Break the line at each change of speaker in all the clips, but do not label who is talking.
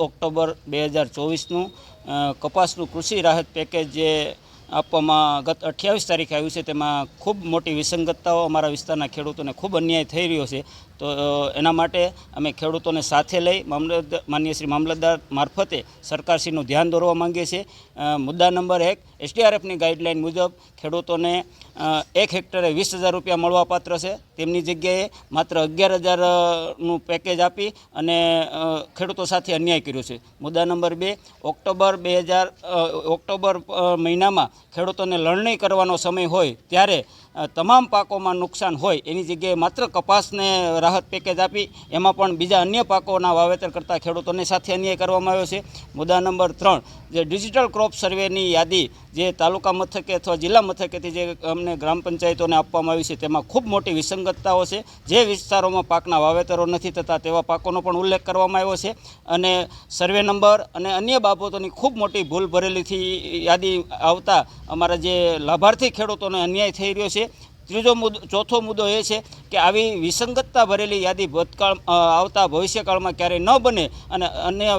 October બે હજાર ચોવીસનું કપાસનું કૃષિ રાહત પેકેજ જે આપવામાં ગત અઠ્યાવીસ તારીખે આવ્યું છે. તેમાં ખૂબ મોટી વિસંગતતાઓ અમારા વિસ્તારના ખેડૂતોને ખૂબ અન્યાય થઈ રહ્યો છે. તો એના માટે અમે ખેડૂતોને સાથે લઈ મામલતદાર માન્ય શ્રી મામલતદાર મારફતે સરકારશ્રીનું ધ્યાન દોરવા માંગીએ છીએ. મુદ્દા નંબર એક, એસડીઆરએફની ગાઈડલાઇન મુજબ ખેડૂતોને એક હેક્ટરે વીસ હજાર રૂપિયા મળવાપાત્ર છે. તેમની જગ્યાએ માત્ર અગિયાર હજારનું પેકેજ આપી અને ખેડૂતો સાથે અન્યાય કર્યો છે. મુદ્દા નંબર બે, ઓક્ટોબર બે હજાર ઓક્ટોબર મહિનામાં ખેડૂતોને લણણી કરવાનો સમય હોય ત્યારે તમામ પાકોમાં નુકસાન હોય એની જગ્યાએ માત્ર કપાસને રાહત પેકેજ આપી, એમાં પણ બીજા અન્ય પાકોના વાવેતર કરતા ખેડૂતોને સાથે અન્યાય કરવામાં આવ્યો છે. મુદ્દા નંબર ત્રણ, જે ડિજિટલ ક્રોપ સર્વેની યાદી જે તાલુકા મથકે અથવા જિલ્લા મથકેથી જે અમને ગ્રામ પંચાયતોને આપવામાં આવી છે, તેમાં ખૂબ મોટી વિસંગતતાઓ છે. જે વિસ્તારોમાં પાકના વાવેતરો નથી થતા તેવા પાકોનો પણ ઉલ્લેખ કરવામાં આવ્યો છે. અને સર્વે નંબર અને અન્ય બાબતોની ખૂબ મોટી ભૂલ ભરેલીથી યાદી આવતા અમારા જે લાભાર્થી ખેડૂતોને અન્યાય થઈ રહ્યો છે ત્રીજો મુદ્દો, ચોથો મુદ્દો એ છે કે આવી વિસંગતતા ભરેલી યાદી ભૂતકાળ આવતા ભવિષ્યકાળમાં ક્યારેય ન બને અને અન્ય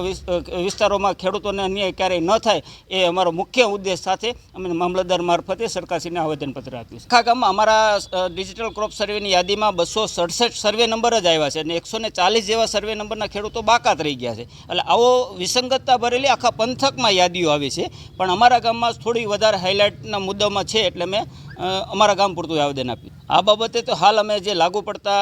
વિસ્તારોમાં ખેડૂતોને અન્યાય ક્યારેય ન થાય એ અમારો મુખ્ય ઉદ્દેશ સાથે અમે મામલતદાર મારફતે સરકારશ્રીને આવેદનપત્ર આપ્યું છે. આખા ગામમાં અમારા ડિજિટલ ક્રોપ સર્વેની યાદીમાં બસો સડસઠ સર્વે નંબર જ આવ્યા છે અને એકસો ને ચાલીસ જેવા સર્વે નંબરના ખેડૂતો બાકાત રહી ગયા છે. એટલે આવો વિસંગતતા ભરેલી આખા પંથકમાં યાદીઓ આવી છે. પણ અમારા ગામમાં થોડી વધારે હાઇલાઇટના મુદ્દામાં છે એટલે મેં અમારા ગામ પૂરતું આવેદન આપ્યું. આ બાબતે તો હાલ અમે જે લાગુ પડતા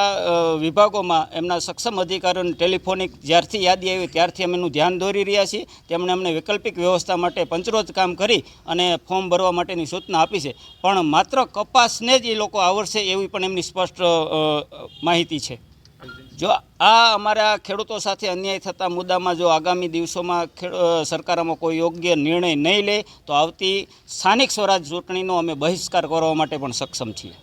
વિભાગોમાં એમના સક્ષમ અધિકારીઓને ટેલિફોનિક જ્યારથી યાદી આવી ત્યારથી અમે એનું ધ્યાન દોરી રહ્યા છીએ. તેમણે અમને વૈકલ્પિક વ્યવસ્થા માટે પંચરોજ કામ કરી અને ફોર્મ ભરવા માટેની સૂચના આપી છે. પણ માત્ર કપાસને જ એ લોકો આવડશે એવી પણ એમની સ્પષ્ટ માહિતી છે. જો આ અમારા ખેડૂતો સાથે અન્યાય થતા મુદ્દામાં જો આગામી દિવસોમાં સરકાર આમાં કોઈ યોગ્ય નિર્ણય નહીં લે, તો આવતી સ્થાનિક સ્વરાજ ચૂંટણીનો અમે બહિષ્કાર કરવા માટે પણ સક્ષમ છીએ.